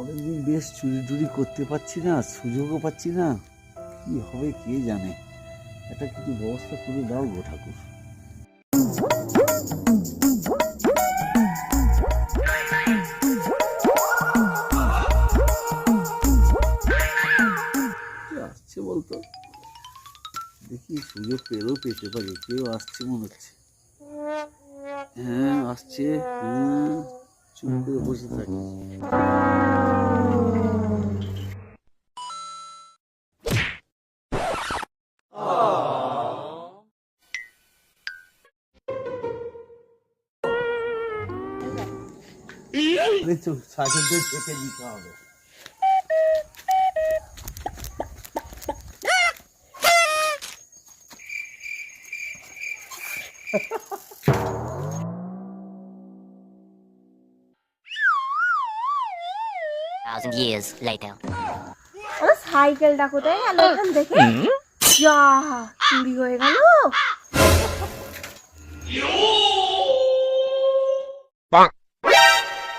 অনেকদিন বেশ চুরি টুরি করতে পারছি না, সুযোগও পাচ্ছি না। কি হবে, কে জানে? একটা কিছু ব্যবস্থা করে দাও গো ঠাকুর। আসছে বলতো? দেখি সুযোগ পেলেও পেতে পারি, কেউ আসছে মনে হচ্ছে। হ্যাঁ আসছে। হ্যাঁ চুপ করে বসে থাকি। আরে চুপ সাইকেলটা চেপে দিতে হবে thousand years later. আমার সাইকেলটা কোথায় গেল এখান থেকে যা চুরি হয়ে গেল